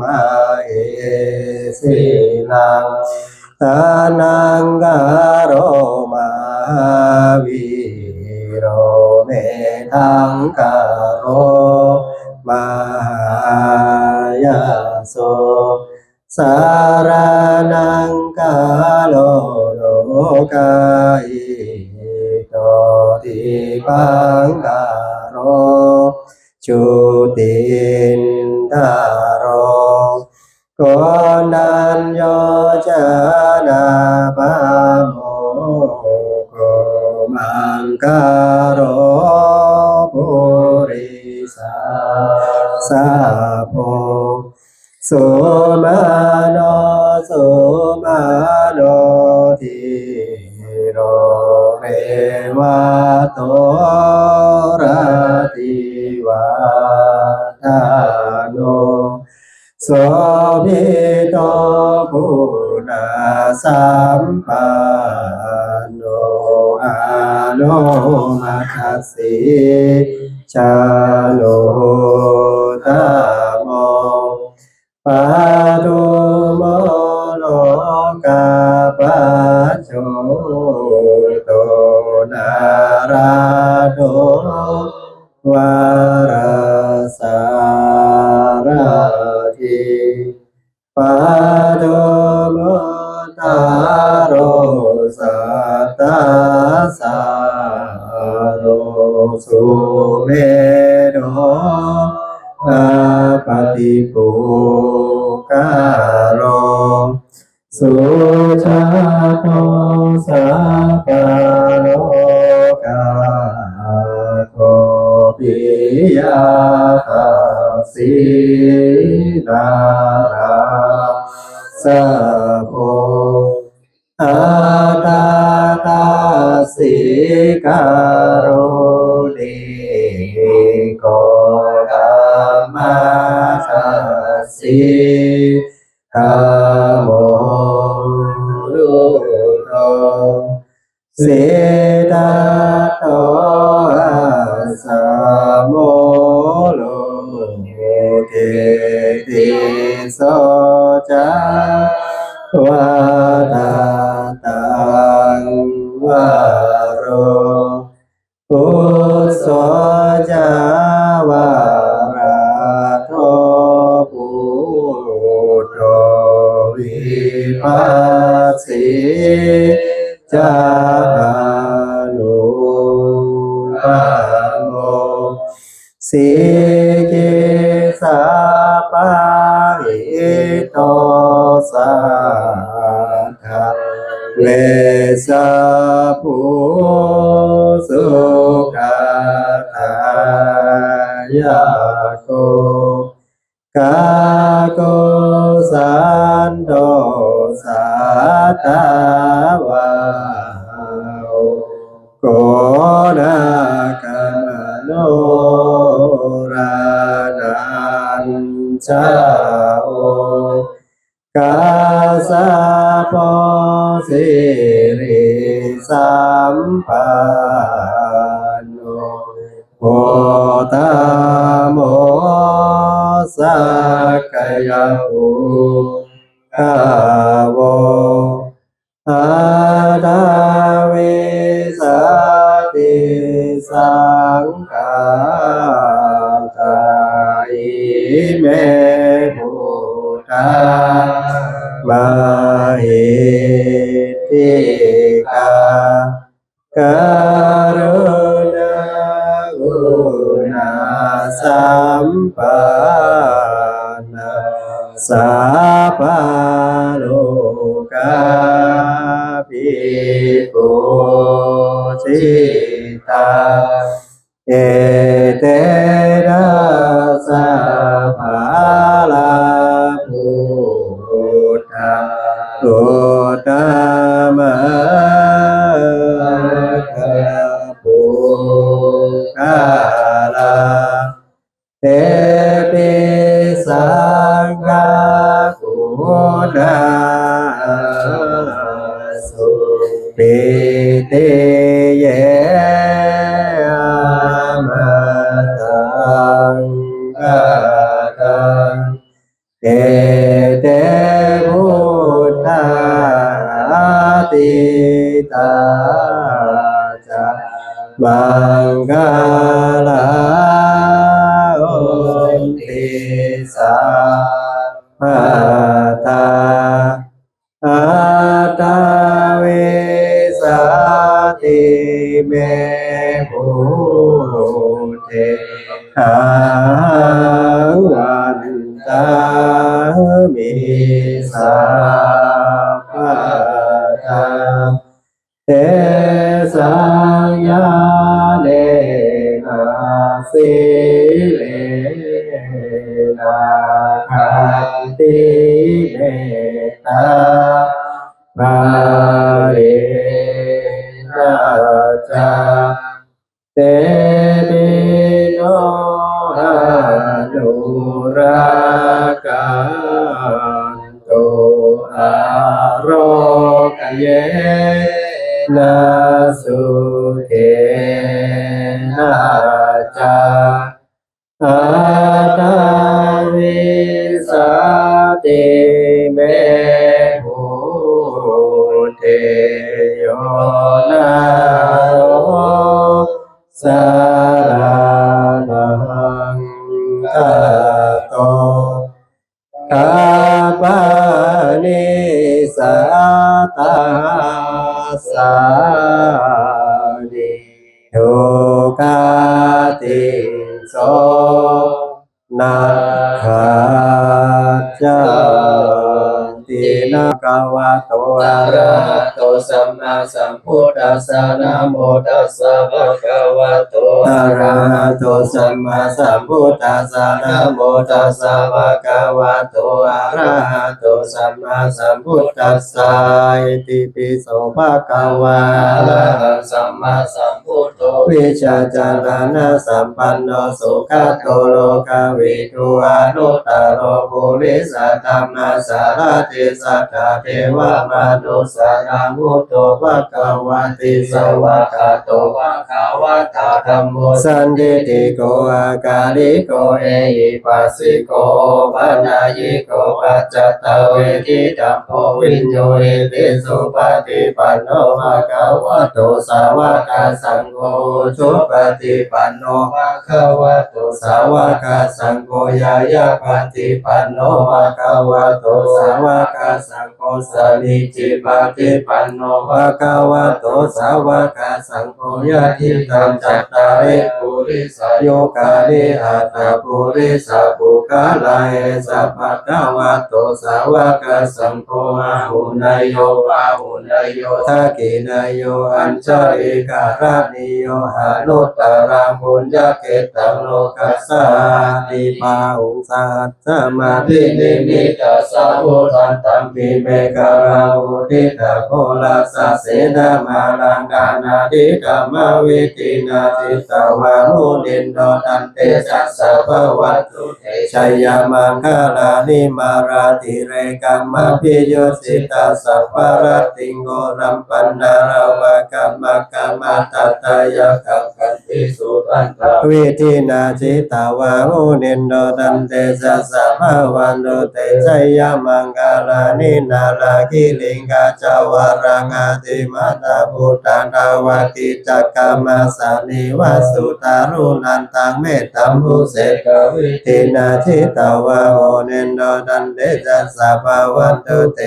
มาเอสิลังทานังกาโรมาวิโรเมทังกาโรมายาโสสารนังกาโลโลกาอิโตติปังกาโรจุตินทา โกนันโยจานาปาโมโกมังกาโรปุริสาสาโพสุมาโนสุมาโนทิโรเรวะโตระติวาทาโนโส สัมปันโนอาโนมัคคสิชาโลตามงปาตุโมโลกาปะโชโตนาราโตวา โดอาปฏิปุกาโรสุชาโตสัพพะโลกาโคปิยาคัสสินาราสัพโพอาตาตาสิการ สิธรรมโมลุโตสิตาโตอาสาโมโลเกติโสจาวาตาตังวาโรปุโสจาวา ปัสสิจานุปาโมสิกิสาปะอิโตสาทาเวสาภูสุขตายาโกกาโกสันโด สาตาวาโกนากามโนรานันชาโอกาสาโพสิริสัมปันโนโพตาโมสักกายภู กาวอาดาเวสาติสังฆาตาอิเมพุทธามาเหติกาการุณาอุณาสัมปันนาสั ปาโลกาภิปุจิตาเอเตระ เตเยมาตังกาตังเอเตพุทธาติตาจามังกาลาอนติสาภา เมพุเทหังวันตามิสาภาตาเตสังยาเนนาสิเลนะขันติเมตตา ติเมหุเทโยนาโรสารานังกาโตกาปานิสาตาสาดิโยกาติโสนาคาจา นะกาวะโตอะระหะโตสัมมาสัมพุทธัสสะนะโมตัสสะภะคะวะโต อะระหะโตสัมมาสัมพุทธัสสะนะโมตัสสะภะคะวะโตอะระหะโตสัมมาสัมพุทธัสสะอิติปิโสภะคะวะอะระหะสัมมาสัมพุทโธวิชาจารณะสัมปันโนสุขโตโลกวิทูอนุตตโรปุริสธรรมสารติสัทธาเทวมนุสสานามุตโตภะคะวะติสวะคาโตภะคะวะตาธัมโมสันติติโกอากาลิโกเอหิปัสสิโกปนายิโกปัจจตเวทิตัพโพวิญโยเอติสุปฏิปันโนภะคะวะโตสาวกสังโฆชุปฏิปันโนภะคะวะโตสาวกสังโฆยายาปฏิปันโนภะคะวะโตสาวกสังโฆสนิจิปฏิปันโนภะคะวะโตสาวกสังโฆยะทิตังจัตตา yeah. ริปุริสโยกาลิอัตตปุริสปุกาลายสัพพะคะวะโตสาวกสังโฆอาหุนายโยอาหุนายโยทักขินายโยอัญชริการานิโยหานุตตรังปุญญาเกตังโลกัสสาติมาอุสัตสมาธินิมิตาสาวุทันตัมปิเมการาวุทิตาโคลาสเสนามาลังกานาทิกามาวิตินาทิตาวานุนินโดตันเตสัสสะภวัตตุเตชัยามังคาลานิมาราติเรกัมมาพิโยสิตาสัพพะรติงโกรัมปันนาราวะกัมมะกัมมาตัตตายะกัมกันติสุตันตวิธินาจิตาวาหุนินโดตันเตสัสสะภวันโดเตชัยามังคาลานินาราคิลิงกาจาวารังอาติมาตาพุทธานาวากิจักกามาสานิวาสุตารนันตังเมตตัมภุเสกวิตินาทิตาวาโหนินโดดันเดจัสสะภวันโดเต